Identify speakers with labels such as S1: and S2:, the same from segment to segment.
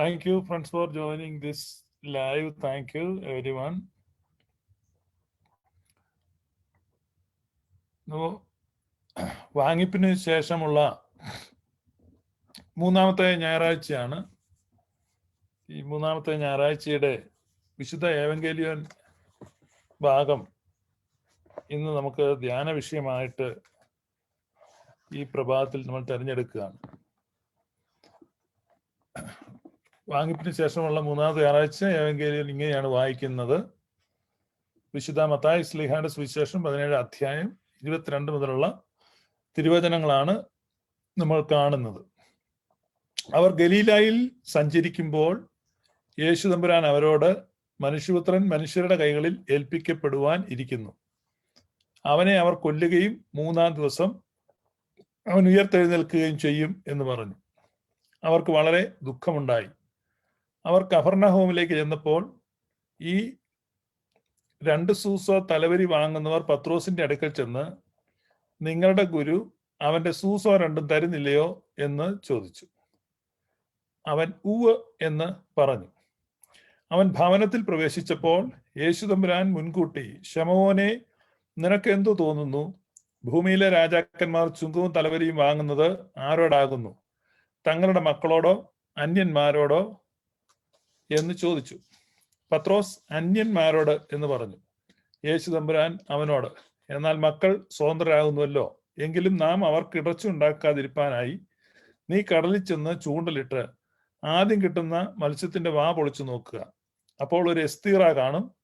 S1: Thank you, friends, for joining this live. Thank you, everyone. വാങ്ങിപ്പിന് ശേഷമുള്ള മൂന്നാമത്തെ ഞായറാഴ്ചയാണ് ഈ മൂന്നാമത്തെ ഞായറാഴ്ചയുടെ വിശുദ്ധ ഏവങ്കേലിയൻ ഭാഗം ഇന്ന് നമുക്ക് ധ്യാന വിഷയമായിട്ട് ഈ പ്രഭാതത്തിൽ നമ്മൾ തിരഞ്ഞെടുക്കുകയാണ് വാങ്ങിപ്പിന് ശേഷമുള്ള മൂന്നാമത്തെ ഞായറാഴ്ച ഏവെങ്കിലും ഇങ്ങനെയാണ് വായിക്കുന്നത്. വിശുദ്ധ മത്തായി സ്ലിഹാന്റെ സുവിശേഷം പതിനേഴ് അധ്യായം ഇരുപത്തിരണ്ട് മുതലുള്ള തിരുവചനങ്ങളാണ് നമ്മൾ കാണുന്നത്. അവർ ഗലീലായിൽ സഞ്ചരിക്കുമ്പോൾ യേശു തമ്പുരാൻ അവരോട് മനുഷ്യപുത്രൻ മനുഷ്യരുടെ കൈകളിൽ ഏൽപ്പിക്കപ്പെടുവാൻ ഇരിക്കുന്നു. അവനെ അവർ കൊല്ലുകയും മൂന്നാം ദിവസം അവൻ ഉയർത്തെഴുന്നേൽക്കുകയും ചെയ്യും എന്ന് പറഞ്ഞു. അവർക്ക് വളരെ ദുഃഖമുണ്ടായി. അവർ കഫർണഹോമിലേക്ക് ചെന്നപ്പോൾ ഈ രണ്ട് സൂസ തലവരി വാങ്ങുന്നവർ പത്രോസിന്റെ അടുക്കൽ ചെന്ന് നിങ്ങളുടെ ഗുരു അവന്റെ സൂസ രണ്ടും തരുന്നില്ലയോ? എന്ന് ചോദിച്ചു. അവൻ ഉവ് എന്ന് പറഞ്ഞു. അവൻ ഭവനത്തിൽ പ്രവേശിച്ചപ്പോൾ യേശുതമ്പുരാൻ മുൻകൂട്ടി ശമോനെ നിനക്ക് എന്തു തോന്നുന്നു? ഭൂമിയിലെ രാജാക്കന്മാർ ചുങ്കവും തലവരിയും വാങ്ങുന്നത് ആരോടാകുന്നു? തങ്ങളുടെ മക്കളോടോ അന്യന്മാരോടോ എന്ന് ചോദിച്ചു. പത്രോസ് അന്യന്മാരോട് എന്ന് പറഞ്ഞു. യേശു തമ്പുരാൻ അവനോട് എന്നാൽ മക്കൾ സ്വതന്ത്രരാകുന്നുവല്ലോ. എങ്കിലും നാം അവർക്ക് ഇടച്ചുണ്ടാക്കാതിരിപ്പാനായി നീ കടലിൽ ചെന്ന് ചൂണ്ടലിട്ട് ആദ്യം കിട്ടുന്ന മത്സ്യത്തിന്റെ വാ പൊളിച്ചു നോക്കുക. അപ്പോൾ ഒരു എസ്തീറ കാണും.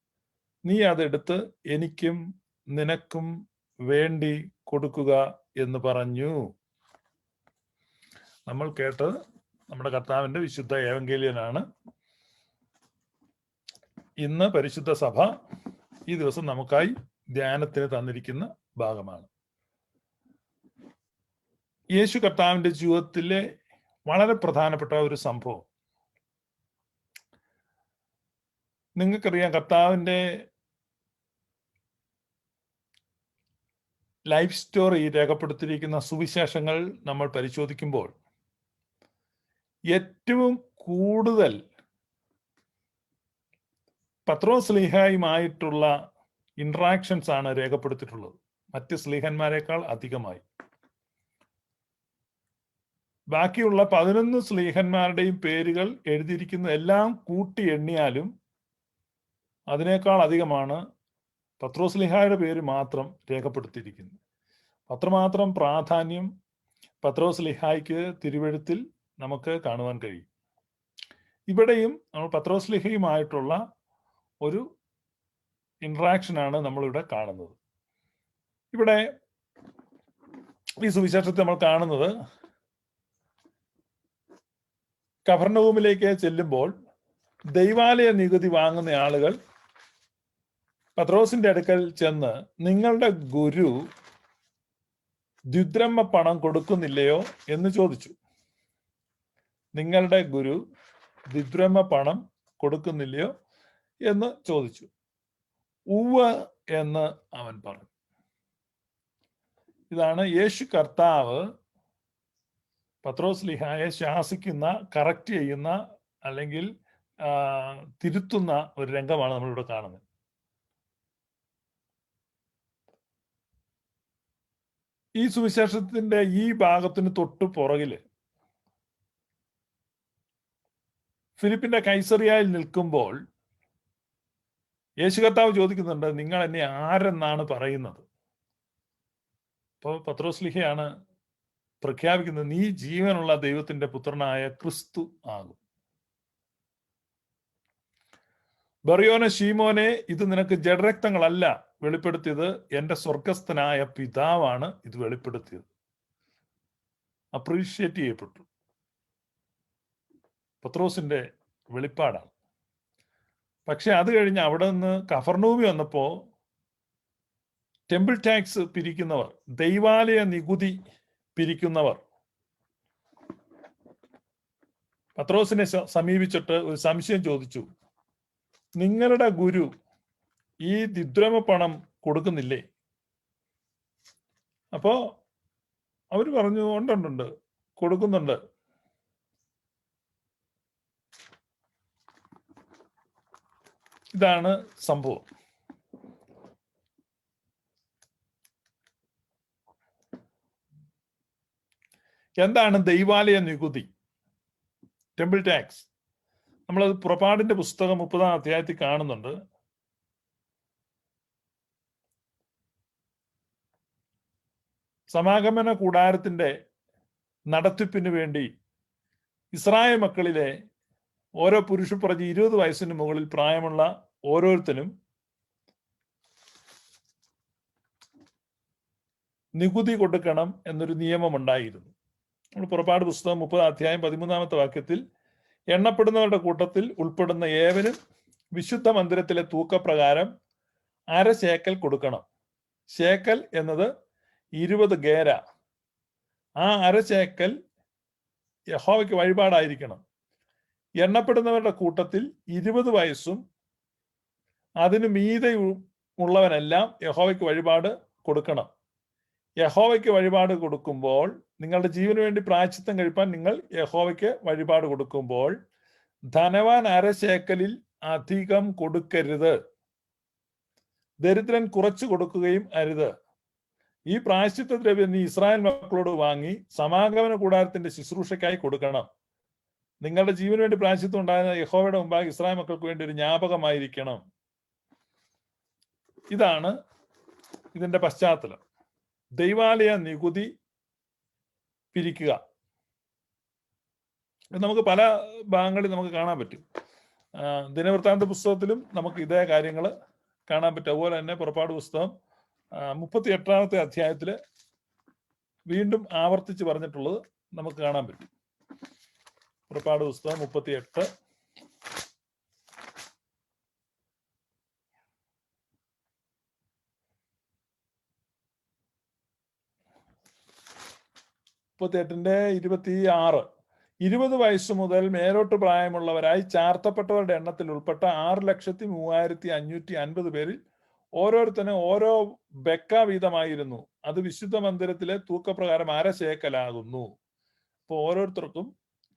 S1: നീ അതെടുത്ത് എനിക്കും നിനക്കും വേണ്ടി കൊടുക്കുക എന്ന് പറഞ്ഞു. നമ്മൾ കേട്ടത് നമ്മുടെ കർത്താവിന്റെ വിശുദ്ധ ഏവങ്കേലിയനാണ് ഇന്ന് പരിശുദ്ധ സഭ ഈ ദിവസം നമുക്കായി ധ്യാനത്തിന് തന്നിരിക്കുന്ന ഭാഗമാണ്. യേശു കർത്താവിന്റെ ജീവിതത്തിലെ വളരെ പ്രധാനപ്പെട്ട ഒരു സംഭവം. നിങ്ങൾക്കറിയാം കർത്താവിന്റെ ലൈഫ് സ്റ്റോറി രേഖപ്പെടുത്തിയിരിക്കുന്ന സുവിശേഷങ്ങൾ നമ്മൾ പരിശോധിക്കുമ്പോൾ ഏറ്റവും കൂടുതൽ പത്രോ സ്ലീഹായുമായിട്ടുള്ള ഇൻട്രാക്ഷൻസ് ആണ് രേഖപ്പെടുത്തിയിട്ടുള്ളത്. മറ്റ് സ്ലീഹന്മാരെക്കാൾ അധികമായി. ബാക്കിയുള്ള പതിനൊന്ന് സ്ലീഹന്മാരുടെയും പേരുകൾ എഴുതിയിരിക്കുന്ന എല്ലാം കൂട്ടി എണ്ണിയാലും അതിനേക്കാൾ അധികമാണ് പത്രോസ്ലിഹായുടെ പേര് മാത്രം രേഖപ്പെടുത്തിയിരിക്കുന്നത്. അത്രമാത്രം പ്രാധാന്യം പത്രോസ്ലിഹായ്ക്ക് തിരുവഴുത്തിൽ നമുക്ക് കാണുവാൻ കഴിയും. ഇവിടെയും നമ്മൾ പത്രോസ്ലിഹയുമായിട്ടുള്ള ഒരു ആണ് നമ്മളിവിടെ കാണുന്നത്. ഇവിടെ ഈ സുവിശേഷത്തെ നമ്മൾ കാണുന്നത് കഫർണഭൂമിലേക്ക് ചെല്ലുമ്പോൾ ദൈവാലയ നികുതി വാങ്ങുന്ന ആളുകൾ പത്രോസിന്റെ അടുക്കൽ ചെന്ന് നിങ്ങളുടെ ഗുരു ദ്യുദ്രമ്മ പണം കൊടുക്കുന്നില്ലയോ? എന്ന് ചോദിച്ചു. നിങ്ങളുടെ ഗുരു ദ്വിദ്രമ്മ പണം കൊടുക്കുന്നില്ലയോ? എന്ന് ചോദിച്ചു. ഉവ്വ എന്ന് അവൻ പറഞ്ഞു. ഇതാണ് യേശു കർത്താവ് പത്രോസ് ലിഹായെ ശാസിക്കുന്ന കറക്റ്റ് ചെയ്യുന്ന അല്ലെങ്കിൽ തിരുത്തുന്ന ഒരു രംഗമാണ് നമ്മളിവിടെ കാണുന്നത്. ഈ സുവിശേഷത്തിന്റെ ഈ ഭാഗത്തിന് തൊട്ട് പുറകിൽ ഫിലിപ്പിന്റെ കൈസറിയായിൽ നിൽക്കുമ്പോൾ യേശു കർത്താവ് ചോദിക്കുന്നുണ്ട് നിങ്ങൾ എന്നെ ആരെന്നാണ് പറയുന്നത്? അപ്പോൾ പത്രോസ്ലിഹയാണ് പ്രഖ്യാപിക്കുന്നത് നീ ജീവനുള്ള ദൈവത്തിന്റെ പുത്രനായ ക്രിസ്തു ആകും. ബറിയോനെ ഷീമോനെ ഇത് നിനക്ക് ജഡരക്തങ്ങളല്ല വെളിപ്പെടുത്തിയത് എന്റെ സ്വർഗസ്ഥനായ പിതാവാണ് ഇത് വെളിപ്പെടുത്തിയത്. അപ്രീഷിയേറ്റ് ചെയ്യപ്പെട്ടു. പത്രോസിന്റെ വെളിപ്പാടാണ്. പക്ഷെ അത് കഴിഞ്ഞ് അവിടെ നിന്ന് കഫർണൂമി വന്നപ്പോ ടെമ്പിൾ ടാക്സ് പിരിക്കുന്നവർ ദൈവാലയ നികുതി പിരിക്കുന്നവർ പത്രോസിനെ സമീപിച്ചിട്ട് ഒരു സംശയം ചോദിച്ചു. നിങ്ങളുടെ ഗുരു ഈ ദിദ്രമ പണം കൊടുക്കുന്നില്ലേ? അപ്പോ അവർ പറഞ്ഞു ഉണ്ടുണ്ടുണ്ട് കൊടുക്കുന്നുണ്ട്. ഇതാണ് സംഭവം. എന്താണ് ദൈവാലയ നികുതി? ടെമ്പിൾ ടാക്സ് നമ്മളത് പുറപ്പാടിന്റെ പുസ്തകം മുപ്പതാം അധ്യായത്തിൽ കാണുന്നുണ്ട്. സമാഗമന കൂടാരത്തിന്റെ നടത്തിപ്പിന് വേണ്ടി ഇസ്രായേൽ മക്കളിലെ ഓരോ പുരുഷ പ്രതി ഇരുപത് വയസ്സിന് മുകളിൽ പ്രായമുള്ള ഓരോരുത്തരും നികുതി കൊടുക്കണം എന്നൊരു നിയമം ഉണ്ടായിരുന്നു നമ്മൾ പുറപ്പാട് പുസ്തകം മുപ്പത് അധ്യായം പതിമൂന്നാമത്തെ വാക്യത്തിൽ എണ്ണപ്പെടുന്നവരുടെ കൂട്ടത്തിൽ ഉൾപ്പെടുന്ന ഏവനും വിശുദ്ധ മന്ദിരത്തിലെ തൂക്കപ്രകാരം അര ശേക്കൽ കൊടുക്കണം. ശേക്കൽ എന്നത് ഇരുപത് ഗേര. ആ അര ശേക്കൽ യഹോവയ്ക്ക് വഴിപാടായിരിക്കണം. എണ്ണപ്പെടുന്നവരുടെ കൂട്ടത്തിൽ ഇരുപത് വയസ്സും അതിനു മീതെ ഉള്ളവനെല്ലാം യഹോവയ്ക്ക് വഴിപാട് കൊടുക്കണം. യഹോവയ്ക്ക് വഴിപാട് കൊടുക്കുമ്പോൾ നിങ്ങളുടെ ജീവന് വേണ്ടി പ്രായച്ചിത്തം കഴിപ്പാൻ നിങ്ങൾ യഹോവയ്ക്ക് വഴിപാട് കൊടുക്കുമ്പോൾ ധനവാൻ അരശേക്കലിൽ അധികം കൊടുക്കരുത്. ദരിദ്രൻ കുറച്ച് കൊടുക്കുകയും അരുത്. ഈ പ്രായശ്ചിത്ത ദ്രവ്യം നീ ഇസ്രായേൽ മക്കളോട് വാങ്ങി സമാഗമന കൂടാരത്തിന്റെ ശുശ്രൂഷയ്ക്കായി കൊടുക്കണം. നിങ്ങളുടെ ജീവന് വേണ്ടി പ്രായശ്ചിത്തം ഉണ്ടായിരുന്ന യഹോവയുടെ മുമ്പാകെ ഇസ്രായേൽ മക്കൾക്ക് വേണ്ടി ഒരു ജ്ഞാപകമായിരിക്കണം. ഇതാണ് ഇതിന്റെ പശ്ചാത്തലം. ദൈവാലയ നികുതി പിരിക്കുക. നമുക്ക് പല ഭാഗങ്ങളിൽ നമുക്ക് കാണാൻ പറ്റും. ദിനവൃത്താന്ത പുസ്തകത്തിലും നമുക്ക് ഇതേ കാര്യങ്ങൾ കാണാൻ പറ്റും. അതുപോലെ തന്നെ പുറപ്പാട് പുസ്തകം മുപ്പത്തി എട്ടാമത്തെ അധ്യായത്തിൽ വീണ്ടും ആവർത്തിച്ച് പറഞ്ഞിട്ടുള്ളത് നമുക്ക് കാണാൻ പറ്റും. പുറപ്പാട് പുസ്തകം മുപ്പത്തി എട്ട് മുപ്പത്തി എട്ടിന്റെ ഇരുപത്തി ആറ് ഇരുപത് വയസ്സ് മുതൽ മേലോട്ട് പ്രായമുള്ളവരായി ചാർത്തപ്പെട്ടവരുടെ എണ്ണത്തിൽ ഉൾപ്പെട്ട ആറ് ലക്ഷത്തി മൂവായിരത്തി അഞ്ഞൂറ്റി അൻപത് പേരിൽ ഓരോരുത്തരും ഓരോ ബെക്ക വീതമായിരുന്നു. അത് വിശുദ്ധ മന്ദിരത്തിലെ തൂക്കപ്രകാരം അരശേക്കലാകുന്നു അപ്പോൾ ഓരോരുത്തർക്കും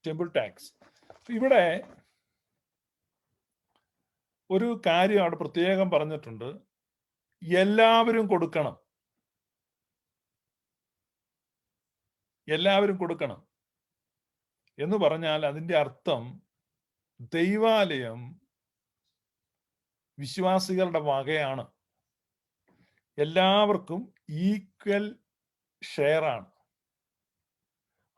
S1: ടെമ്പിൾ ടാക്സ് ഇവിടെ ഒരു കാര്യം അവിടെ പ്രത്യേകം പറഞ്ഞിട്ടുണ്ട്. എല്ലാവരും കൊടുക്കണം. എല്ലാവരും കൊടുക്കണം. എന്ന് പറഞ്ഞാൽ അതിന്റെ അർത്ഥം ദൈവാലയം വിശ്വാസികളുടെ വകയാണ്. എല്ലാവർക്കും ഈക്വൽ ഷെയർ ആണ്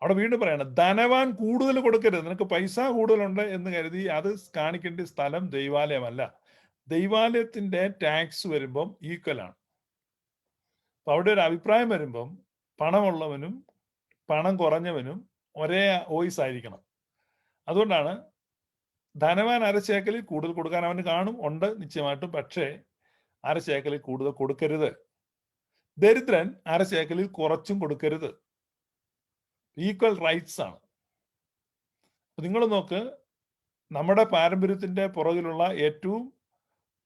S1: അവിടെ വീണ്ടും പറയണം ധനവാൻ കൂടുതൽ കൊടുക്കരുത്. നിനക്ക് പൈസ കൂടുതലുണ്ട് എന്ന് കരുതി അത് കാണിക്കേണ്ട സ്ഥലം ദൈവാലയമല്ല. ദൈവാലയത്തിന്റെ ടാക്സ് വരുമ്പം ഈക്വൽ ആണ് അപ്പൊ അവിടെ ഒരു അഭിപ്രായം വരുമ്പം പണമുള്ളവനും പണം കുറഞ്ഞവനും ഒരേ വോയിസ് ആയിരിക്കണം. അതുകൊണ്ടാണ് ധനവാൻ അരച്ചേക്കലിൽ കൂടുതൽ കൊടുക്കാൻ അവന് കാണും ഉണ്ട് നിശ്ചയമായിട്ടും. പക്ഷേ അരച്ചേക്കലിൽ കൂടുതൽ കൊടുക്കരുത്. ദരിദ്രൻ അരച്ചേക്കലിൽ കുറച്ചും കൊടുക്കരുത്. ഈക്വൽ റൈറ്റ്സ് ആണ്. നിങ്ങൾ നോക്ക് നമ്മുടെ പാരമ്പര്യത്തിന്റെ പുറകിലുള്ള ഏറ്റവും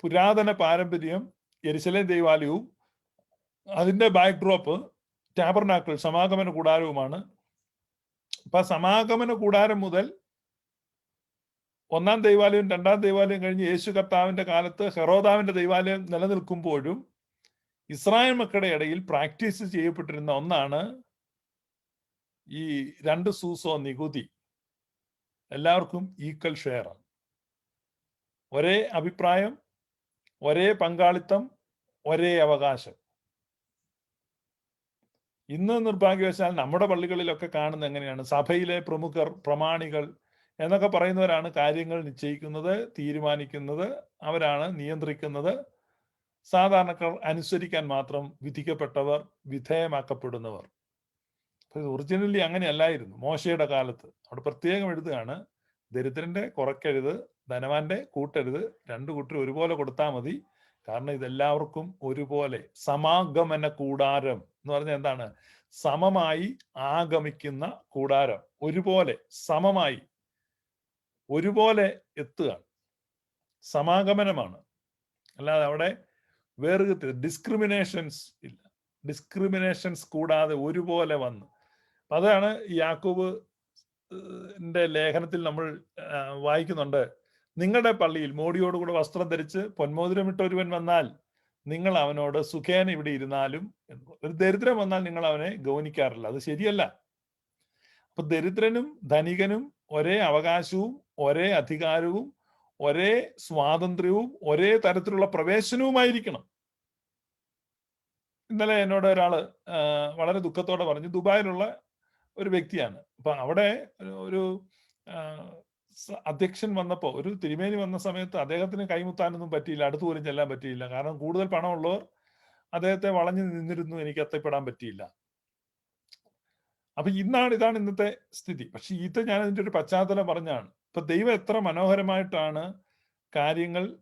S1: പുരാതന പാരമ്പര്യം എരിശലേം ദൈവാലയവും അതിന്റെ ബാക്ക്ഡ്രോപ്പ് ടാബർനാക്കൾ സമാഗമന കൂടാരവുമാണ്. അപ്പൊ സമാഗമന കൂടാരം മുതൽ ഒന്നാം ദൈവാലയം രണ്ടാം ദൈവാലയം കഴിഞ്ഞ് യേശു കർത്താവിന്റെ കാലത്ത് ഹെറോദാവിന്റെ ദൈവാലയം നിലനിൽക്കുമ്പോഴും ഇസ്രായേൽ മക്കളുടെ ഇടയിൽ പ്രാക്ടീസ് ചെയ്യപ്പെട്ടിരുന്ന ഒന്നാണ് ഈ രണ്ട് സൂസോ നികുതി. എല്ലാവർക്കും ഈക്വൽ ഷെയർ ആണ്. ഒരേ അഭിപ്രായം ഒരേ പങ്കാളിത്തം ഒരേ അവകാശം. ഇന്ന് നിർഭാഗ്യവശാൽ നമ്മുടെ പള്ളികളിലൊക്കെ കാണുന്ന എങ്ങനെയാണ്? സഭയിലെ പ്രമുഖർ പ്രമാണികൾ എന്നൊക്കെ പറയുന്നവരാണ് കാര്യങ്ങൾ നിശ്ചയിക്കുന്നത് തീരുമാനിക്കുന്നത് അവരാണ് നിയന്ത്രിക്കുന്നത്. സാധാരണക്കാർ അനുസരിക്കാൻ മാത്രം വിധിക്കപ്പെട്ടവർ വിധേയമാക്കപ്പെടുന്നവർ. ഒറിജിനലി അങ്ങനെയല്ലായിരുന്നു. മോശയുടെ കാലത്ത്. അവിടെ പ്രത്യേകം എഴുതുകയാണ് ദരിദ്രന്റെ കുറയ്ക്കരുത് ധനവാന്റെ കൂട്ടരുത് രണ്ടു കൂട്ടർ ഒരുപോലെ കൊടുത്താൽ മതി. കാരണം ഇതെല്ലാവർക്കും ഒരുപോലെ സമാഗമന കൂടാരം. എന്ന് പറഞ്ഞാൽ എന്താണ്? സമമായി ആഗമിക്കുന്ന കൂടാരം. ഒരുപോലെ സമമായി. ഒരുപോലെ എത്തുക സമാഗമനമാണ്. അല്ലാതെ അവിടെ വേറുകത്തിൽ ഡിസ്ക്രിമിനേഷൻസ് ഇല്ല. ഡിസ്ക്രിമിനേഷൻസ് കൂടാതെ ഒരുപോലെ വന്ന്. അതാണ് യാക്കൂബ് ലേഖനത്തിൽ നമ്മൾ വായിക്കുന്നുണ്ട്. നിങ്ങളുടെ പള്ളിയിൽ മോടിയോടുകൂടെ വസ്ത്രം ധരിച്ച് പൊന്മോതിരമിട്ടൊരുവൻ വന്നാൽ നിങ്ങൾ അവനോട് സുഖേന ഇവിടെ ഇരുന്നാലും. ഒരു ദരിദ്രം വന്നാൽ നിങ്ങൾ അവനെ ഗൗനിക്കാറില്ല. അത് ശരിയല്ല. അപ്പൊ ദരിദ്രനും ധനികനും ഒരേ അവകാശവും ഒരേ അധികാരവും ഒരേ സ്വാതന്ത്ര്യവും ഒരേ തരത്തിലുള്ള പ്രവേശനവുമായിരിക്കണം. ഇന്നലെ എന്നോട് ഒരാൾ വളരെ ദുഃഖത്തോടെ പറഞ്ഞു ദുബായിലുള്ള ഒരു വ്യക്തിയാണ്. അപ്പൊ അവിടെ ഒരു- അധ്യക്ഷൻ വന്നപ്പോൾ ഒരു തിരുമേനി വന്ന സമയത്ത് അദ്ദേഹത്തിന് കൈമുത്താനൊന്നും പറ്റിയില്ല അടുത്ത് പോലും ചെല്ലാൻ പറ്റിയില്ല. കാരണം കൂടുതൽ പണമുള്ളവർ അദ്ദേഹത്തെ വളഞ്ഞു നിന്നിരുന്നു എനിക്ക് എത്തപ്പെടാൻ പറ്റിയില്ല. അപ്പൊ ഇന്നാണ് ഇതാണ് ഇന്നത്തെ സ്ഥിതി. പക്ഷെ ഇത് ഞാൻ അതിന്റെ ഒരു പശ്ചാത്തലം പറഞ്ഞാണ്. ഇപ്പൊ ദൈവം എത്ര മനോഹരമായിട്ടാണ് കാര്യങ്ങൾ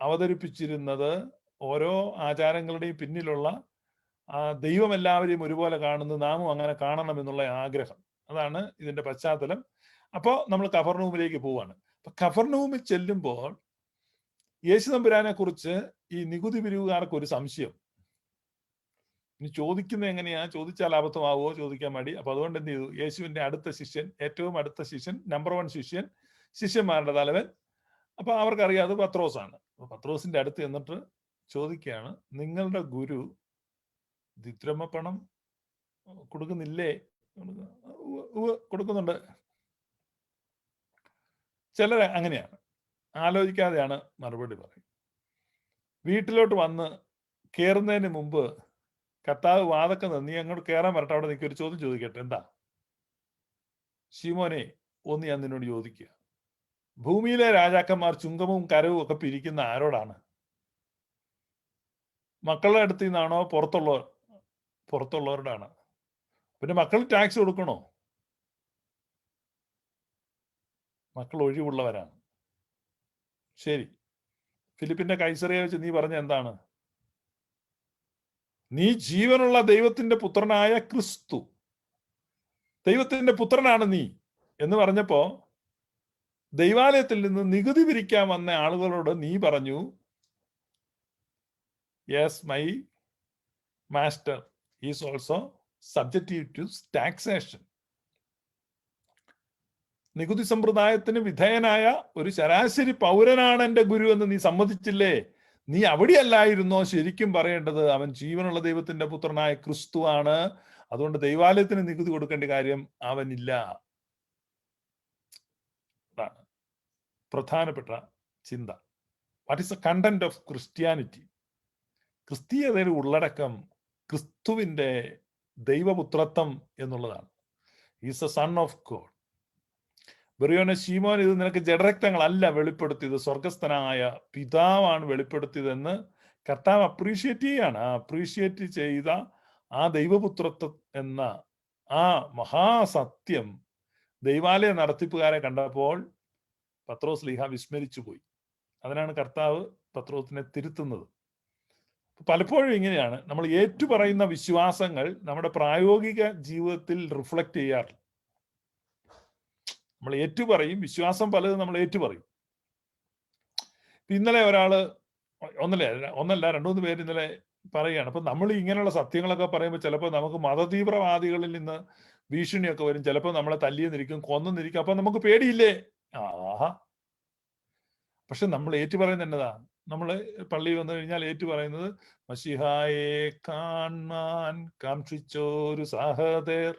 S1: അവതരിപ്പിച്ചിരുന്നത്. ഓരോ ആചാരങ്ങളുടെയും പിന്നിലുള്ള ആ ദൈവം എല്ലാവരെയും ഒരുപോലെ കാണുന്നു. നാമും അങ്ങനെ കാണണം എന്നുള്ള ആഗ്രഹം. അതാണ് ഇതിന്റെ പശ്ചാത്തലം. അപ്പോൾ നമ്മൾ കഫർണൂമിലേക്ക് പോവാണ്. അപ്പൊ കഫർണൂമിൽ ചെല്ലുമ്പോൾ യേശു തമ്പുരാനെ കുറിച്ച് ഈ നികുതി പിരിവുകാർക്ക് ഒരു സംശയം. ഇനി ചോദിക്കുന്നത് എങ്ങനെയാ? ചോദിച്ചാൽ അബദ്ധമാവോ? ചോദിക്കാൻ മടി. അപ്പൊ അതുകൊണ്ട് എന്ത് ചെയ്തു? യേശുവിന്റെ അടുത്ത ശിഷ്യൻ ഏറ്റവും അടുത്ത ശിഷ്യൻ നമ്പർ വൺ ശിഷ്യൻ ശിഷ്യന്മാരുടെ തലവൻ. അപ്പൊ അവർക്കറിയാം അത് പത്രോസാണ്. പത്രോസിന്റെ അടുത്ത് എന്നിട്ട് ചോദിക്കുകയാണ് നിങ്ങളുടെ ഗുരു ദ്വിദ്രമ പണം കൊടുക്കുന്നില്ലേ? കൊടുക്കുന്നുണ്ട്. ചിലർ അങ്ങനെയാണ്. ആലോചിക്കാതെയാണ് മറുപടി പറയും വീട്ടിലോട്ട് വന്ന് കയറുന്നതിന് മുമ്പ് കർത്താവ് വാതൊക്കെ നീ അങ്ങോട്ട് കയറാൻ വരട്ടെ അവിടെ നിൽക്കൊരു ചോദ്യം ചോദിക്കട്ടെ. എന്താ? ശിമോനെ ഒന്ന് ഞാൻ നിന്നോട് ചോദിക്കുക ഭൂമിയിലെ രാജാക്കന്മാർ ചുങ്കവും കരവും ഒക്കെ പിരിക്കുന്ന ആരോടാണ്? മക്കളുടെ അടുത്ത് നിന്നാണോ? പുറത്തുള്ളവർ പുറത്തുള്ളവരോടാണ്. പിന്നെ മക്കൾ ടാക്സ് കൊടുക്കണോ? മക്കൾ ഒഴിവുള്ളവരാണ്. ശരി. ഫിലിപ്പിന്റെ കൈസറിയെ വെച്ച് നീ പറഞ്ഞ എന്താണ്? നീ ജീവനുള്ള ദൈവത്തിന്റെ പുത്രനായ ക്രിസ്തു. ദൈവത്തിന്റെ പുത്രനാണ് നീ എന്ന് പറഞ്ഞപ്പോ ദൈവാലയത്തിൽ നിന്ന് നികുതി പിരിക്കാൻ വന്ന ആളുകളോട് നീ പറഞ്ഞു yes my master is also subjective to taxation നികുതി സമ്പ്രദായത്തിന് വിധേയനായ ഒരു ശരാശരി പൗരനാണ് എന്റെ ഗുരു എന്ന് നീ സമ്മതിച്ചില്ലേ? നീ അവിടെയല്ലായിരുന്നോ? ശരിക്കും പറയേണ്ടത് അവൻ ജീവനുള്ള ദൈവത്തിന്റെ പുത്രനായ ക്രിസ്തു ആണ്. അതുകൊണ്ട് ദൈവാലയത്തിന് നികുതി കൊടുക്കേണ്ട കാര്യം അവനില്ല. പ്രധാനപ്പെട്ട ചിന്ത. What is the content of Christianity ക്രിസ്തീയതയുടെ ഉള്ളടക്കം ക്രിസ്തുവിന്റെ ദൈവപുത്രത്വം എന്നുള്ളതാണ്. Is a son of God ബെറിയോനെ ശീമോൻ ഇത് നിനക്ക് ജഡരക്തങ്ങളല്ല വെളിപ്പെടുത്തിയത്. സ്വർഗസ്ഥനായ പിതാവാണ് വെളിപ്പെടുത്തിയതെന്ന് കർത്താവ് അപ്രീഷിയേറ്റ് ചെയ്യാണ്. ആ അപ്രീഷിയേറ്റ് ചെയ്ത ആ ദൈവപുത്രത്വ എന്ന ആ മഹാസത്യം ദൈവാലയ നടത്തിപ്പുകാരെ കണ്ടപ്പോൾ പത്രോസ് ലീഹ വിസ്മരിച്ചു പോയി. അതിനാണ് കർത്താവ് പത്രോസിനെ തിരുത്തുന്നത്. പലപ്പോഴും ഇങ്ങനെയാണ്. നമ്മൾ ഏറ്റുപറയുന്ന വിശ്വാസങ്ങൾ നമ്മുടെ പ്രായോഗിക ജീവിതത്തിൽ റിഫ്ലക്റ്റ് ചെയ്യാറില്ല. നമ്മൾ ഏറ്റുപറയും വിശ്വാസം പലതും നമ്മൾ ഏറ്റുപറയും. ഇന്നലെ ഒരാൾ ഒന്നല്ല ഒന്നല്ല രണ്ടു മൂന്ന് പേര് ഇന്നലെ പറയുകയാണ്. അപ്പൊ നമ്മൾ ഇങ്ങനെയുള്ള സത്യങ്ങളൊക്കെ പറയുമ്പോൾ ചിലപ്പോൾ നമുക്ക് മതതീവ്രവാദികളിൽ നിന്ന് ഭീഷണിയൊക്കെ വരും. ചിലപ്പോൾ നമ്മളെ തല്ലിയെന്നിരിക്കും കൊന്നെന്നിരിക്കും. അപ്പൊ നമുക്ക് പേടിയില്ലേ? ആഹാ. പക്ഷെ നമ്മൾ ഏറ്റു പറയുന്നത് നമ്മൾ പള്ളിയിൽ വന്നു കഴിഞ്ഞാൽ ഏറ്റു പറയുന്നത് മഷിഹായെ കാൺമാൻ കാക്ഷിച്ചോരു സാഹതേർ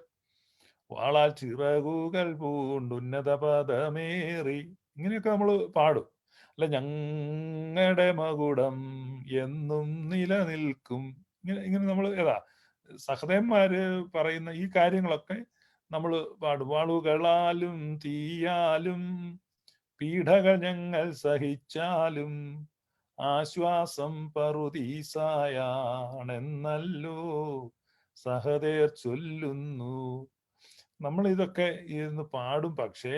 S1: വാളാൽ ചിറകുകൾ പൂണ്ടുന്നത പദമേറി. ഇങ്ങനെയൊക്കെ നമ്മൾ പാടും. അല്ല ഞങ്ങളുടെ മകുടം എന്നും നിലനിൽക്കും. ഇങ്ങനെ ഇങ്ങനെ നമ്മൾ ഏതാ സഹദേവന്മാര് പറയുന്ന ഈ കാര്യങ്ങളൊക്കെ നമ്മൾ പാടും. വാളുകളാലും തീയാലും പീഡകൾ ഞങ്ങൾ സഹിച്ചാലും ആശ്വാസം പറുദീസായാണെന്നല്ലോ സഹദേർ ചൊല്ലുന്നു. നമ്മൾ ഇതൊക്കെ ഇരുന്ന് പാടും. പക്ഷേ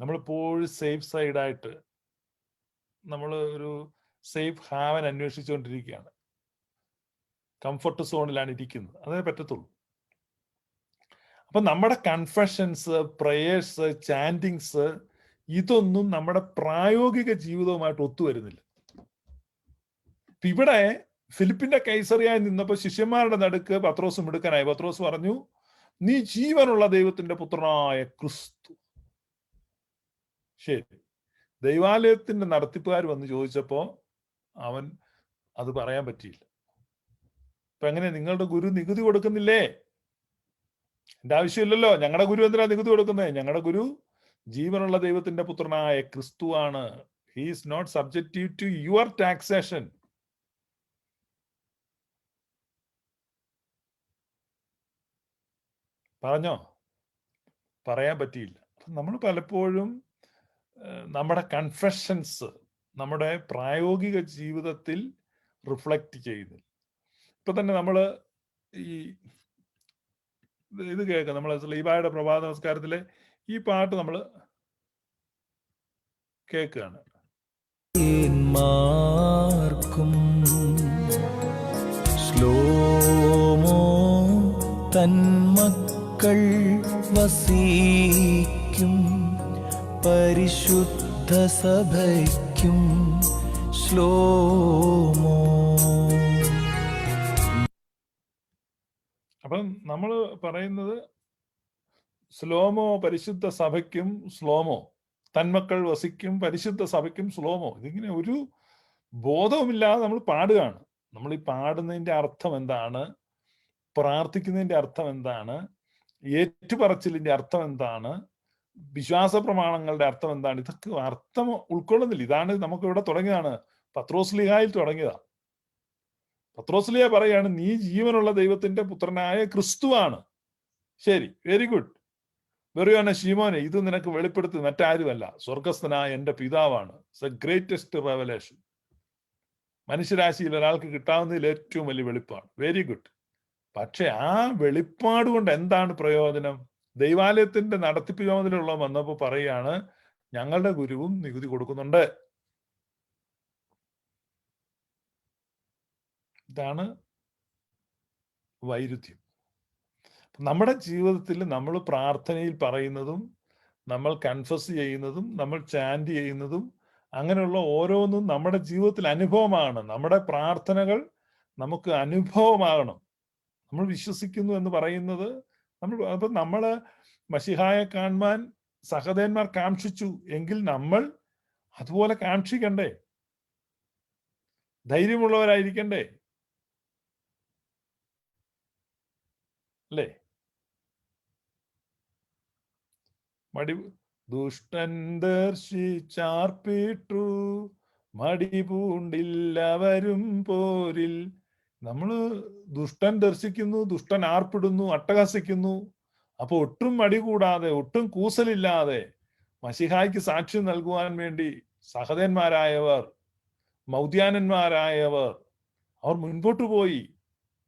S1: നമ്മൾ നമ്മളിപ്പോഴും സേഫ് സൈഡായിട്ട് നമ്മൾ ഒരു സേഫ് ഹാവൻ അന്വേഷിച്ചുകൊണ്ടിരിക്കുകയാണ്. കംഫർട്ട് സോണിലാണ് ഇരിക്കുന്നത്. അതേ പറ്റത്തുള്ളൂ. അപ്പൊ നമ്മുടെ കൺഫഷൻസ് പ്രേയേഴ്സ് ചാന്റിങ്സ് ഇതൊന്നും നമ്മുടെ പ്രായോഗിക ജീവിതവുമായിട്ട് ഒത്തുവരുന്നില്ല ഇവിടെ ഫിലിപ്പിന്റെ കൈസറിയായി നിന്നപ്പോൾ ശിഷ്യന്മാരുടെ നടുക്ക് പത്രോസ് മിടുക്കനായി. പത്രോസ് പറഞ്ഞു നീ ജീവനുള്ള ദൈവത്തിന്റെ പുത്രനായ ക്രിസ്തു. ശരി. ദൈവാലയത്തിന്റെ നടത്തിപ്പുകാർ വന്ന് ചോദിച്ചപ്പോ അവൻ അത് പറയാൻ പറ്റിയില്ല. ഇപ്പൊ എങ്ങനെ നിങ്ങളുടെ ഗുരു നികുതി കൊടുക്കുന്നില്ലേ? എന്റെ ആവശ്യമില്ലല്ലോ. ഞങ്ങളുടെ ഗുരു എന്തിനാ നികുതി കൊടുക്കുന്നത്? ഞങ്ങളുടെ ഗുരു ജീവനുള്ള ദൈവത്തിന്റെ പുത്രനായ ക്രിസ്തുവാണ് he is not subjective to your taxation പറഞ്ഞോ? പറയാൻ പറ്റിയില്ല. നമ്മൾ പലപ്പോഴും നമ്മുടെ കൺഫെഷൻസ് നമ്മുടെ പ്രായോഗിക ജീവിതത്തിൽ റിഫ്ലക്റ്റ് ചെയ്യുന്നില്ല ഇപ്പൊ തന്നെ നമ്മൾ ഈ ഇത് കേൾക്കാം. നമ്മൾ സ്ലീബായുടെ പ്രഭാത നമസ്കാരത്തിലെ ഈ പാട്ട് നമ്മൾ കേൾക്കുകയാണ്.
S2: ശ്ലോമോ തന്മക്കൾ വസിക്കും പരിശുദ്ധ സഭയ്ക്കും ശ്ലോമോ.
S1: അപ്പം നമ്മൾ പറയുന്നത് സ്ലോമോ പരിശുദ്ധ സഭയ്ക്കും സ്ലോമോ തന്മക്കൾ വസിക്കും പരിശുദ്ധ സഭയ്ക്കും സ്ലോമോ ഇതിങ്ങനെ ഒരു ബോധവുമില്ലാതെ നമ്മൾ പാടുകയാണ്. നമ്മൾ ഈ പാടുന്നതിന്റെ അർത്ഥം എന്താണ്? പ്രാർത്ഥിക്കുന്നതിന്റെ അർത്ഥം എന്താണ്? ഏറ്റുപറച്ചിലിന്റെ അർത്ഥം എന്താണ്? വിശ്വാസ പ്രമാണങ്ങളുടെ അർത്ഥം എന്താണ്? ഇതൊക്കെ അർത്ഥം ഉൾക്കൊള്ളുന്നില്ല. ഇതാണ് നമുക്ക് ഇവിടെ തുടങ്ങിയതാണ്. പത്രോസ്ലിഹായിൽ തുടങ്ങിയതാ. പത്രോസ്ലിഹ പറയാണ് നീ ജീവനുള്ള ദൈവത്തിന്റെ പുത്രനായ ക്രിസ്തുവാണ് ശരി വെരി ഗുഡ് വെറിയോനെ ശീമോനെ ഇത് നിനക്ക് വെളിപ്പെടുത്തി മറ്റാരുമല്ല. സ്വർഗസ്ഥനായ എന്റെ പിതാവാണ്. ദ ഗ്രേറ്റസ്റ്റ് റെവലേഷൻ മനുഷ്യരാശിയിൽ ഒരാൾക്ക് കിട്ടാവുന്നതിൽ ഏറ്റവും വലിയ വെളിപ്പാണ് വെരി ഗുഡ് പക്ഷെ ആ വെളിപ്പാട് കൊണ്ട് എന്താണ് പ്രയോജനം? ദൈവാലയത്തിന്റെ നടത്തിപ്പ് ചുമതലയുള്ള വന്നപ്പോ പറയാണ് ഞങ്ങളുടെ ഗുരുവും നികുതി കൊടുക്കുന്നുണ്ട്. ഇതാണ് വൈരുദ്ധ്യം. നമ്മുടെ ജീവിതത്തിൽ നമ്മൾ പ്രാർത്ഥനയിൽ പറയുന്നതും നമ്മൾ കൺഫസ് ചെയ്യുന്നതും നമ്മൾ ചാൻഡ് ചെയ്യുന്നതും അങ്ങനെയുള്ള ഓരോന്നും നമ്മുടെ ജീവിതത്തിൽ അനുഭവമാണ്. നമ്മുടെ പ്രാർത്ഥനകൾ നമുക്ക് അനുഭവമാകണം. നമ്മൾ വിശ്വസിക്കുന്നു എന്ന് പറയുന്നത് നമ്മൾ അപ്പൊ നമ്മൾ മഷിഹായെ കാണുവാൻ സഹദേന്മാർ കാക്ഷിച്ചു എങ്കിൽ നമ്മൾ അതുപോലെ കാക്ഷിക്കണ്ടേ? ധൈര്യമുള്ളവരായിരിക്കണ്ടേ? അല്ലേ? മടി ദുഷ്ടൻ ദർശിച്ചാർപ്പിട്ടു മടി പൂണ്ടില്ലവരും പോരിൽ നമ്മൾ ദുഷ്ടൻ ദർശിക്കുന്നു ദുഷ്ടൻ ആർപ്പിടുന്നു അട്ടഹസിക്കുന്നു. അപ്പൊ ഒട്ടും മടി കൂടാതെ ഒട്ടും കൂസലില്ലാതെ മഷിഹായ്ക്ക് സാക്ഷ്യം നൽകുവാൻ വേണ്ടി സഹതന്മാരായവർ മൗദ്യാനന്മാരായവർ അവർ മുൻപോട്ട് പോയി.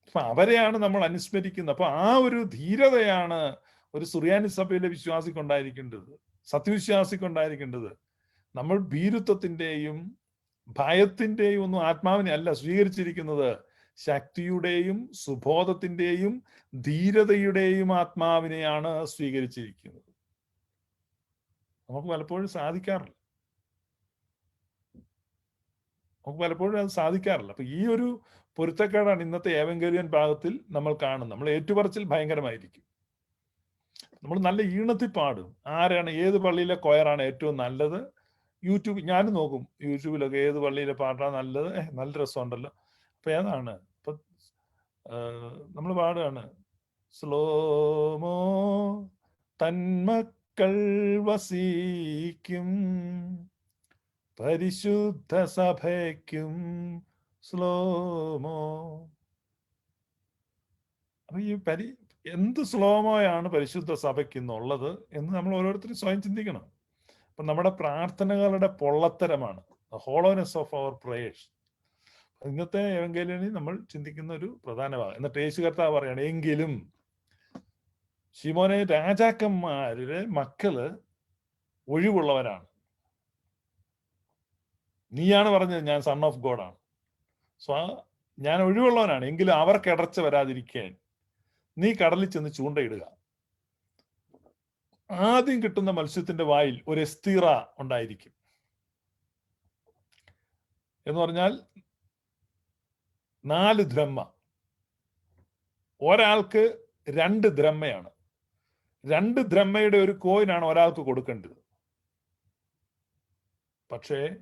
S1: അപ്പൊ അവരെയാണ് നമ്മൾ അനുസ്മരിക്കുന്നത്. അപ്പൊ ആ ഒരു ധീരതയാണ് ഒരു സുറിയാനി സഭയിലെ വിശ്വാസിക്കുണ്ടായിരിക്കേണ്ടത് സത്യവിശ്വാസിക്കുണ്ടായിരിക്കേണ്ടത്. നമ്മൾ ഭീരുത്വത്തിന്റെയും ഭയത്തിന്റെയും ഒന്നും ആത്മാവിനെ അല്ല സ്വീകരിച്ചിരിക്കുന്നത്. ശക്തിയുടെയും സുബോധത്തിന്റെയും ധീരതയുടെയും ആത്മാവിനെയാണ് സ്വീകരിച്ചിരിക്കുന്നത്. നമുക്ക് പലപ്പോഴും സാധിക്കാറില്ല. നമുക്ക് പലപ്പോഴും അത് സാധിക്കാറില്ല. അപ്പൊ ഈ ഒരു പൊരുത്തക്കേടാണ് ഇന്നത്തെ ഏവങ്കരിയൻ ഭാഗത്തിൽ നമ്മൾ കാണുന്നത്. നമ്മൾ ഏറ്റുപറച്ചിൽ ഭയങ്കരമായിരിക്കും. നമ്മൾ നല്ല ഈണത്തിൽ പാടും. ആരാണ് ഏത് പള്ളിയിലെ കൊയറാണ് ഏറ്റവും നല്ലത്? യൂട്യൂബ് ഞാനും നോക്കും യൂട്യൂബിലൊക്കെ ഏത് പള്ളിയിലെ പാട്ടാണ് നല്ലത്? നല്ല രസമുണ്ടല്ലോ. അപ്പൊ ഏതാണ്? ഇപ്പൊ നമ്മൾ പാടുകയാണ്. സ്ലോമോ തന്മക്കൾ വസിക്കും പരിശുദ്ധ സഭയ്ക്കും സ്ലോമോ അപ്പൊ ഈ പരി എന്ത് സ്ലോമോയാണ് പരിശുദ്ധ സഭയ്ക്ക് എന്നുള്ളത് എന്ന് നമ്മൾ ഓരോരുത്തരും സ്വയം ചിന്തിക്കണം. അപ്പൊ നമ്മുടെ പ്രാർത്ഥനകളുടെ പൊള്ളത്തരമാണ്. ഹോളോനെസ് ഓഫ് അവർ പ്രേയേഴ്സ് ഇന്നത്തെ എവങ്കേലിയനിൽ നമ്മൾ ചിന്തിക്കുന്ന ഒരു പ്രധാന ഭാഗം. എന്നിട്ട് യേശു കർത്താവ് പറയാണ് എങ്കിലും ശിമോനെ രാജാക്കന്മാരുടെ മക്കൾ ഒഴിവുള്ളവരാണ്. നീയാണ് പറഞ്ഞത് ഞാൻ സൺ ഓഫ് ഗോഡാണ് സോ ഞാൻ ഒഴിവുള്ളവനാണ്. എങ്കിലും അവർക്ക് ഇടർച്ച വരാതിരിക്കാൻ നീ കടലിൽ ചെന്ന് ചൂണ്ടയിടുക. ആദ്യം കിട്ടുന്ന മത്സ്യത്തിന്റെ വായിൽ ഒരു എസ്തീറ ഉണ്ടായിരിക്കും. എന്ന് പറഞ്ഞാൽ നാല് ദ്രഹ്മ ഒരാൾക്ക് രണ്ട് ദ്രഹ്മയാണ് രണ്ട് ദ്രഹ്മയുടെ ഒരു കോയിനാണ് ഒരാൾക്ക് കൊടുക്കേണ്ടത്. പക്ഷേ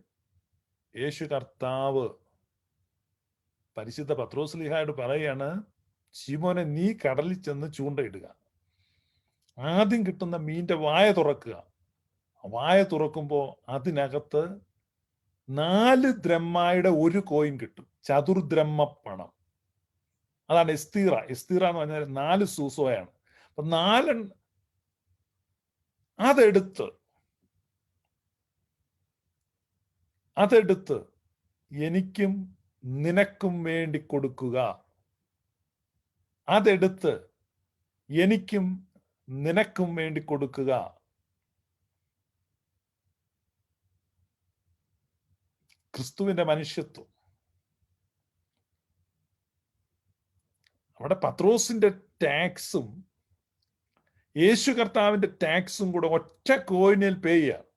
S1: യേശു കർത്താവ് പരിശുദ്ധ പത്രോസ്ലിഹായോട് പറയാണ് ശിമോനെ നീ കടലിൽ ചെന്ന് ചൂണ്ടയിടുക ആദ്യം കിട്ടുന്ന മീന്റെ വായ തുറക്കുക. വായ തുറക്കുമ്പോൾ അതിനകത്ത് നാല് ദ്രമ്മായുടെ ഒരു കോയിൻ കിട്ടും. ചതുർദ്രമ്മ പണം അതാണ് എസ്തീറ. എസ്തീറ എന്ന് പറഞ്ഞാൽ നാല് സൂസോയാണ്. അപ്പൊ നാല് അതെടുത്ത് അതെടുത്ത് എനിക്കും നിനക്കും വേണ്ടി കൊടുക്കുക. അതെടുത്ത് എനിക്കും നിനക്കും വേണ്ടി കൊടുക്കുക. ക്രിസ്തുവിന്റെ മനുഷ്യത്വം. അവിടെ പത്രോസിന്റെ ടാക്സും യേശു കർത്താവിന്റെ ടാക്സും കൂടെ ഒറ്റ കോയിനിൽ പേ ചെയ്യുക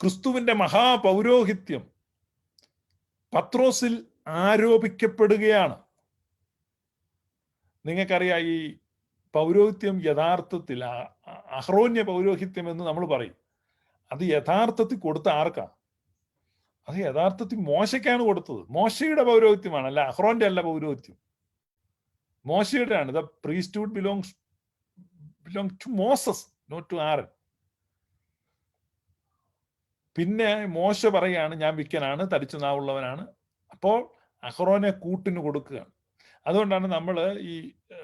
S1: ക്രിസ്തുവിന്റെ മഹാപൗരോഹിത്യം പത്രോസിൽ ആരോപിക്കപ്പെടുകയാണ്. നിങ്ങൾക്കറിയാം ഈ പൗരോഹിത്യം യഥാർത്ഥത്തിൽ അഹ്റോന്യ പൗരോഹിത്യം എന്ന് നമ്മൾ പറയും. അത് യഥാർത്ഥത്തിൽ കൊടുത്ത ആർക്കാ? അത് യഥാർത്ഥത്തിൽ മോശയ്ക്കാണ് കൊടുത്തത്. മോശയുടെ പൗരോഹിത്യമാണ് അല്ല അഹ്റോന്റെ അല്ല പൗരോഹിത്യം. മോശയുടെ ആണ് the priesthood belongs belong to Moses not to Aaron പിന്നെ മോശ പറയാണ് ഞാൻ വിക്കനാണ് തടിച്ചു നാവുള്ളവനാണ്. അപ്പോൾ അഹ്റോനെ കൂട്ടിന് കൊടുക്കുക അതുകൊണ്ടാണ് നമ്മൾ ഈ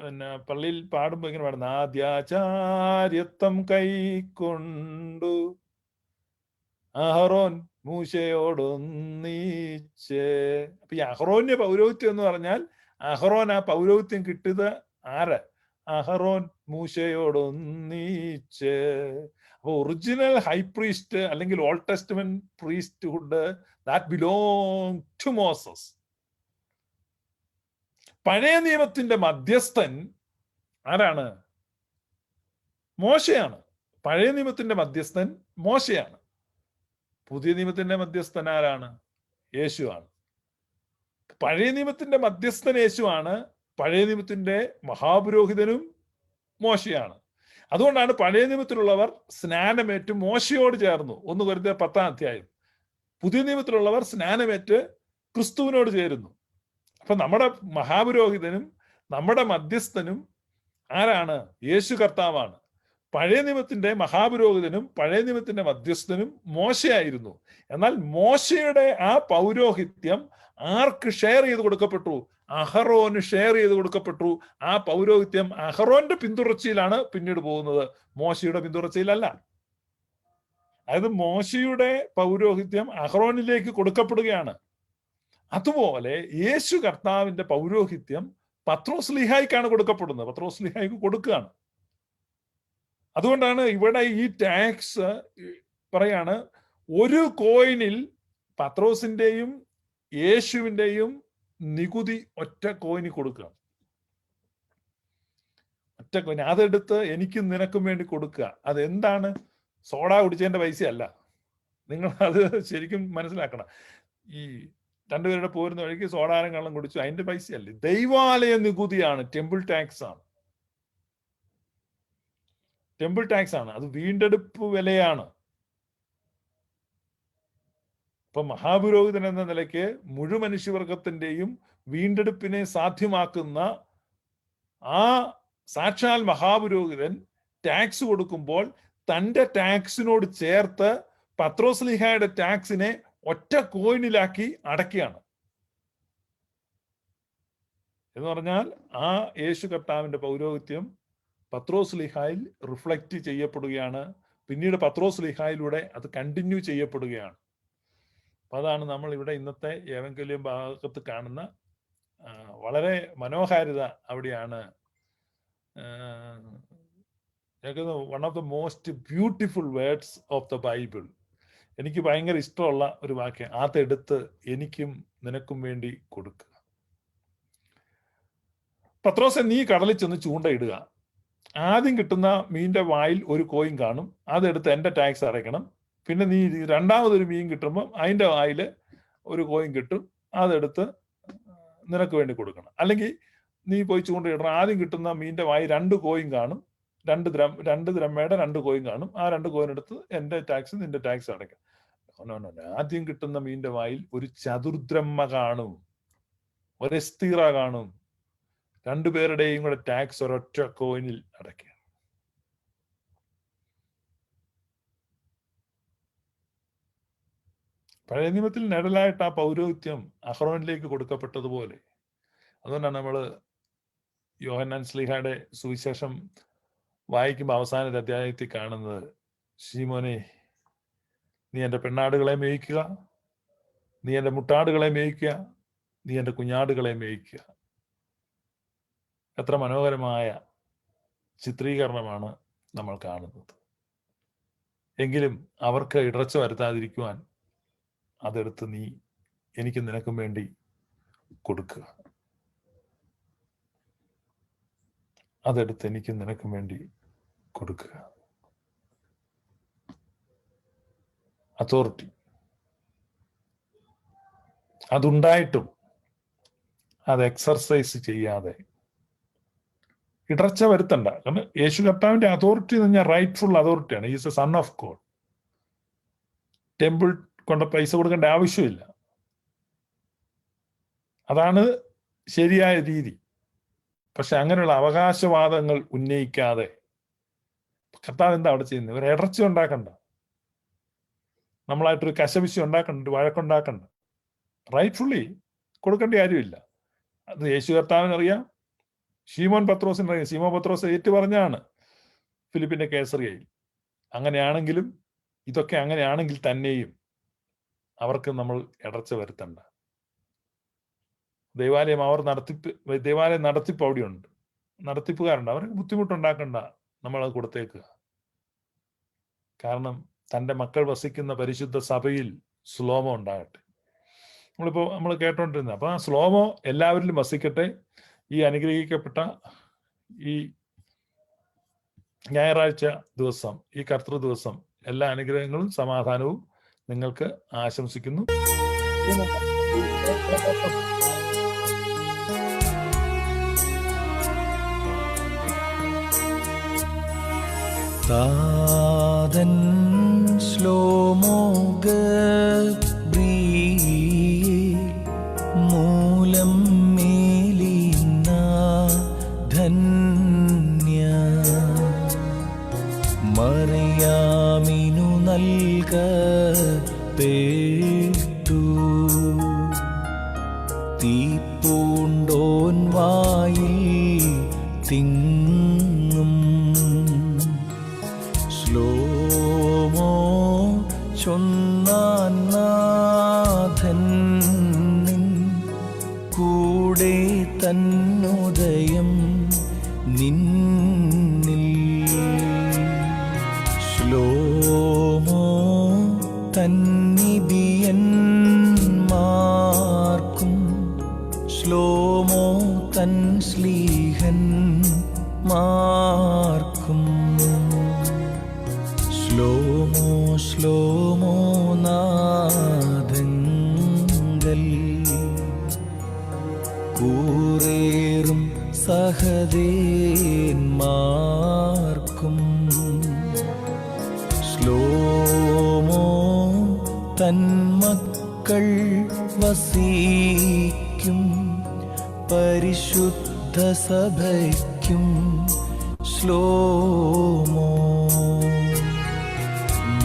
S1: പിന്നെ പള്ളിയിൽ പാടുമ്പോൾ ഇങ്ങനെ പാടുന്നത് ആദ്യാചാര്യത്വം കൈക്കൊണ്ടു അഹറോൻ മൂശയോടൊന്നീച്ച്. അപ്പൊ ഈ അഹ്റോന്റെ പൗരോഹിത്യം എന്ന് പറഞ്ഞാൽ അഹ്റോൻ ആ പൗരോഹിത്യം കിട്ടിയത് ആര്? അഹറോൻ മൂശയോടൊന്നിച്ച്. അപ്പൊ ഒറിജിനൽ ഹൈ പ്രീസ്റ്റ് അല്ലെങ്കിൽ old testament priesthood that belong to Moses പഴയ നിയമത്തിന്റെ മധ്യസ്ഥൻ ആരാണ്? മോശയാണ്. പഴയ നിയമത്തിന്റെ മധ്യസ്ഥൻ മോശയാണ്. പുതിയ നിയമത്തിന്റെ മധ്യസ്ഥൻ ആരാണ് യേശുവാണ്. പഴയ നിയമത്തിന്റെ മധ്യസ്ഥൻ യേശുവാണ് പഴയ നിയമത്തിന്റെ മഹാപുരോഹിതനും മോശയാണ്. അതുകൊണ്ടാണ് പഴയ നിയമത്തിലുള്ളവർ സ്നാനമേറ്റ് മോശയോട് ചേർന്നു. ഒന്ന് കരുതിയ പത്താം അധ്യായം. പുതിയ നിയമത്തിലുള്ളവർ സ്നാനമേറ്റ് ക്രിസ്തുവിനോട് ചേരുന്നു. അപ്പൊ നമ്മുടെ മഹാപുരോഹിതനും നമ്മുടെ മധ്യസ്ഥനും ആരാണ്? യേശു കർത്താവാണ്. പഴയ നിയമത്തിന്റെ മഹാപുരോഹിതനും പഴയ നിയമത്തിന്റെ മധ്യസ്ഥനും മോശയായിരുന്നു. എന്നാൽ മോശയുടെ ആ പൗരോഹിത്യം ആർക്ക് ഷെയർ ചെയ്ത് കൊടുക്കപ്പെട്ടു? അഹറോന് ഷെയർ ചെയ്ത് കൊടുക്കപ്പെട്ടു. ആ പൗരോഹിത്യം അഹറോന്റെ പിന്തുടർച്ചയിലാണ് പിന്നീട് പോകുന്നത്. മോശയുടെ പിന്തുടർച്ചയിലല്ല. അതായത് മോശയുടെ പൗരോഹിത്യം അഹ്റോനിലേക്ക് കൊടുക്കപ്പെടുകയാണ്. അതുപോലെ യേശു കർത്താവിന്റെ പൗരോഹിത്യം പത്രോസ് ലിഹായിക്കാണ് കൊടുക്കപ്പെടുന്നത്. പത്രോസ് ലിഹായിക്ക് കൊടുക്കുകയാണ്. അതുകൊണ്ടാണ് ഇവിടെ ഈ ടാക്സ് പറയാണ് ഒരു കോയിനിൽ പത്രോസിന്റെയും യേശുവിന്റെയും നികുതി ഒറ്റ കോയിന് കൊടുക്കുക. ഒറ്റ കോയിൻ അതെടുത്ത് എനിക്കും നിനക്കും വേണ്ടി കൊടുക്കുക. അതെന്താണ്? സോഡ കുടിച്ചതിന്റെ പൈസ അല്ല നിങ്ങൾ അത് ശരിക്കും മനസ്സിലാക്കണം. ഈ രണ്ടുപേരുടെ പോരുന്ന വഴിക്ക് സോഡാരം കള്ളം കുടിച്ചു. അതിന്റെ പൈസയല്ല. ദൈവാലയ നികുതിയാണ്. ടെമ്പിൾ ടാക്സ് ആണ്. ടെമ്പിൾ ടാക്സ് ആണ്. അത് വീണ്ടെടുപ്പ് വിലയാണ്. ഇപ്പൊ മഹാപുരോഹിതൻ എന്ന നിലയ്ക്ക് മുഴു മനുഷ്യവർഗത്തിന്റെയും വീണ്ടെടുപ്പിനെ സാധ്യമാക്കുന്ന ആ സാക്ഷാൽ മഹാപുരോഹിതൻ ടാക്സ് കൊടുക്കുമ്പോൾ തന്റെ ടാക്സിനോട് ചേർത്ത് പത്രോസ്ലിഹയുടെ ടാക്സിനെ ഒറ്റ കോയിനിലാക്കി അടക്കുകയാണ് എന്ന് പറഞ്ഞാൽ ആ യേശു കർത്താവിന്റെ പൗരോഹിത്യം പത്രോസ് ലിഹായിൽ റിഫ്ലക്റ്റ് ചെയ്യപ്പെടുകയാണ്. പിന്നീട് പത്രോസ് ലിഹായിലൂടെ അത് കണ്ടിന്യൂ ചെയ്യപ്പെടുകയാണ്. അപ്പം അതാണ് നമ്മൾ ഇവിടെ ഇന്നത്തെ ഏവെങ്കിലും ഭാഗത്ത് കാണുന്ന വളരെ മനോഹാരിത അവിടെയാണ്. One of the most beautiful words of the Bible എനിക്ക് ഭയങ്കര ഇഷ്ടമുള്ള ഒരു വാക്യം. അതെടുത്ത് എനിക്കും നിനക്കും വേണ്ടി കൊടുക്കുക. പത്രോസെ നീ കടലിൽ ചെന്ന് ചൂണ്ടയിടുക. ആദ്യം കിട്ടുന്ന മീനിന്റെ വായിൽ ഒരു കോയിൻ കാണും. അതെടുത്ത് എന്റെ ടാക്സ് അടയ്ക്കണം. പിന്നെ നീ രണ്ടാമതൊരു മീൻ കിട്ടുമ്പോൾ അതിന്റെ വായിൽ ഒരു കോയിൻ കിട്ടും. അതെടുത്ത് നിനക്ക് വേണ്ടി കൊടുക്കണം. അല്ലെങ്കിൽ നീ പോയി ചൂണ്ടയിടണം ആദ്യം കിട്ടുന്ന മീനിന്റെ വായി രണ്ട് കോയിൻ കാണും. രണ്ട് ദ്രം രണ്ട് ദ്രമ്മയുടെ രണ്ട് കോയിൻ കാണും. ആ രണ്ട് കോയിൻ എടുത്ത് എന്റെ ടാക്സ് നിന്റെ ടാക്സ് അടയ്ക്കാം. ആദ്യം കിട്ടുന്ന മീനിന്റെ വായിൽ ഒരു ചതുർദ്രമ്മ കാണും. ഒരു എസ്തീറ കാണും. രണ്ടുപേരുടെയും കൂടെ ടാക്സ് ഒരൊറ്റ കോയിനിൽ അടയ്ക്കുക. പഴയ നിയമത്തിൽ നിഴലായിട്ട് ആ പൗരോഹിത്യം അഹ്റോനിലേക്ക് കൊടുക്കപ്പെട്ടതുപോലെ. അതുകൊണ്ടാണ് നമ്മൾ യോഹന്നാൻ സ്ലിഹയുടെ സുവിശേഷം വായിക്കുമ്പോൾ അവസാനത്തെ അധ്യായത്തിൽ കാണുന്നത് ശീമോനെ നീ എന്റെ പെണ്ണാടുകളെ മേയിക്കുക നീ എന്റെ മുട്ടാടുകളെ മേയിക്കുക നീ എന്റെ കുഞ്ഞാടുകളെ മേയ്ക്കുക. എത്ര മനോഹരമായ ചിത്രീകരണമാണ് നമ്മൾ കാണുന്നത്. എങ്കിലും അവർക്ക് ഇടർച്ച വരുത്താതിരിക്കുവാൻ അതെടുത്ത് നീ എനിക്ക് നിനക്കും വേണ്ടി കൊടുക്കുക. അതെടുത്ത് എനിക്ക് നിനക്കും വേണ്ടി കൊടുക്കുക. അതോറിറ്റി അതുണ്ടായിട്ടും അത് എക്സർസൈസ് ചെയ്യാതെ ഇടർച്ച വരുത്തണ്ട. കാരണം യേശു കർത്താവിന്റെ അതോറിറ്റി എന്ന് പറഞ്ഞാൽ rightful അതോറിറ്റിയാണ് is a son of God temple കൊണ്ട് പൈസ കൊടുക്കേണ്ട ആവശ്യമില്ല. അതാണ് ശരിയായ രീതി. പക്ഷെ അങ്ങനെയുള്ള അവകാശവാദങ്ങൾ ഉന്നയിക്കാതെ കർത്താവ് എന്താ അവിടെ ചെയ്യുന്നത്? ഇവർ ഇടർച്ച ഉണ്ടാക്കണ്ട. നമ്മളായിട്ടൊരു കശവിശി ഉണ്ടാക്കണ്ട ഒരു വഴക്കുണ്ടാക്കണ്ട. റൈറ്റ്ഫുള്ളി കൊടുക്കേണ്ട കാര്യമില്ല. അത് യേശു കർത്താവിനറിയാം ഷീമോൻ പത്രോസിന് ഷീമോ പത്രോസ് ഏറ്റു പറഞ്ഞാണ് ഫിലിപ്പിന്റെ കേസറിയയിൽ. അങ്ങനെയാണെങ്കിലും ഇതൊക്കെ അങ്ങനെയാണെങ്കിൽ തന്നെയും അവർക്ക് നമ്മൾ ഇടർച്ച വരുത്തണ്ട. ദേവാലയം അവർ നടത്തിപ്പ് ദേവാലയം നടത്തിപ്പ് അവിടെയുണ്ട്. നടത്തിപ്പുകാരുണ്ട്. അവർക്ക് ബുദ്ധിമുട്ടുണ്ടാക്കണ്ട നമ്മളത് കൊടുത്തേക്കുക. കാരണം തന്റെ മക്കൾ വസിക്കുന്ന പരിശുദ്ധ സഭയിൽ സ്ലോമോ ഉണ്ടാകട്ടെ. നമ്മളിപ്പോൾ നമ്മൾ കേട്ടോണ്ടിരുന്നത്. അപ്പൊ ആ സ്ലോമോ എല്ലാവരിലും വസിക്കട്ടെ. ഈ അനുഗ്രഹിക്കപ്പെട്ട ഈ ഞായറാഴ്ച ദിവസം ഈ കർത്തൃ ദിവസം എല്ലാ അനുഗ്രഹങ്ങളും സമാധാനവും നിങ്ങൾക്ക് ആശംസിക്കുന്നു.
S2: താതൻ ശ്ലോമോഗ സഭയ്ക്കും ശ്ലോമോ.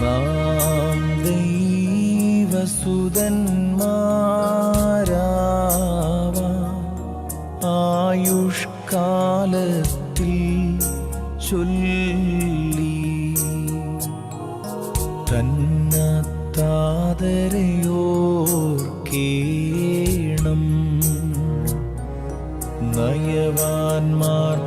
S2: നാം ദൈവസുതന്മാരാവ. ആയുഷ്കാലത്തിൽ মহান মার